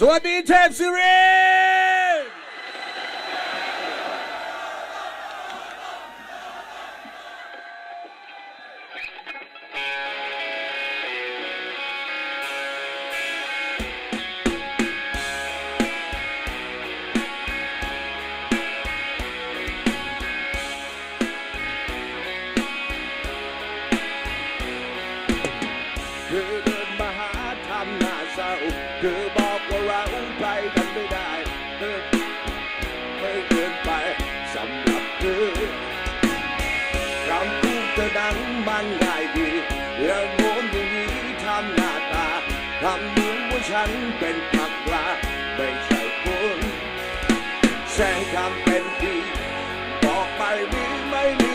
สวัสดีเทพสิรินทร์เธอเดินมาหาทำหน้าเศร้าเธอำพูดเธอดังมันง่ายดีแล้วโน้มอย่างนี้ทำหน้าตาทำเหมือนว่าฉันเป็นผักปลาไม่ใช่คนแสงคำเป็นดีบอกไปมีไม่มีใครใหม่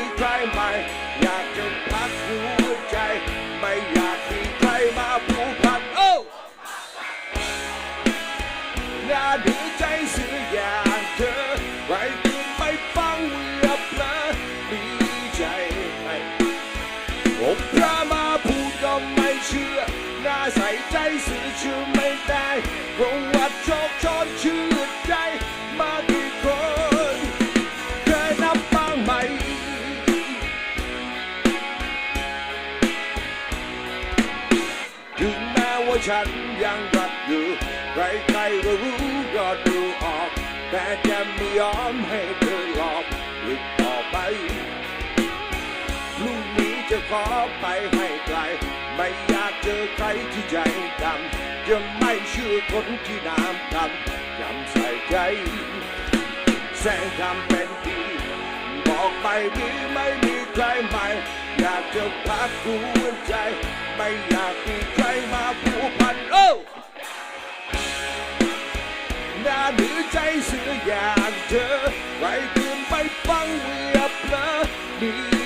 ว่าโชอนชื่อใจมากี่คน เคยนับบ้างไหม ถึงแม้ว่าฉันยังรักอยู่ ใครๆก็รู้ก็ดูออก แต่จะไม่ยอมให้เธอหลอกอีกต่อไปพรุ่งนี้จะขอไปให้ ใครที่ใจดำจะไม่เชื่อคนที่น้ำดำยำใส่ใจแสงทำเป็นดีบอกไปนี้ไม่มีใครใหม่ อยากจะพักหัวใจ ไม่อยากมีใครมาผูกพันโอ้หน่าหนือใจเสืออย่างเธอใครคืนไปฟังเวียบเพลอดี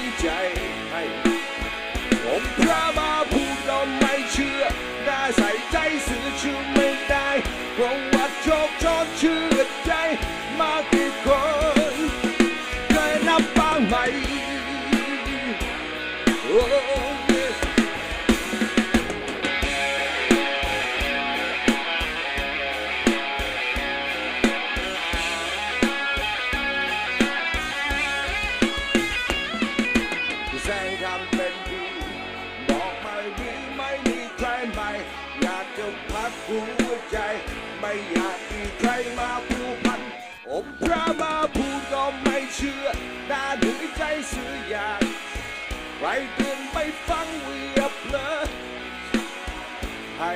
ประวัติโชคชอนชื่อใจมากี่คนเคยนับบ้างไหม หัวใจ ไม่อยากมีใครมาผูกพันอมพระมาพูดก็ไม่เชื่อน่าดูใจเสืออยางใครเตือนไม่ฟังเวียบเพลอให้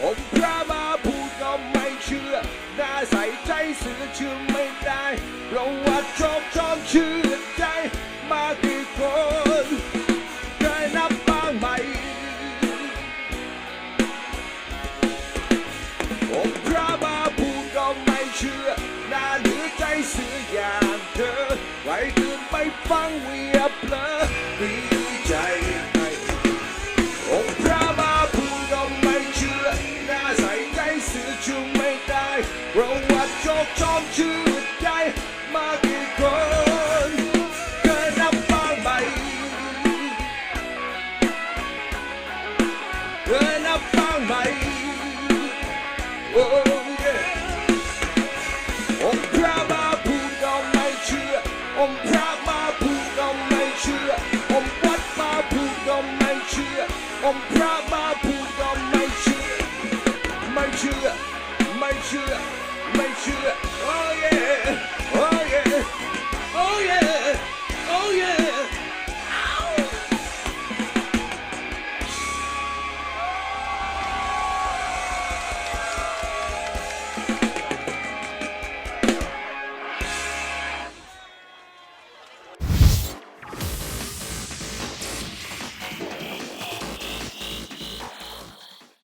ผมพระมาพูดก็ไม่เชื่อน่าใส่ใจเสือเชื่อไม่ได้เพราะว่าชอบชอบเชื่อ ไปฟังเวียเพลอดีใจให้ผมพระมาพูดก็ไม่เชื่อน่าใส่ใจสื่อชูไม่ได้เราะว่าโชคชอบชื่อใจมากี่คนเคยนับบ้างไหมเคยนับบ้างไหมโอ้ เชื่อ องค์พระมาพูดก็ไม่เชื่อ ไม่เชื่อ ไม่เชื่อ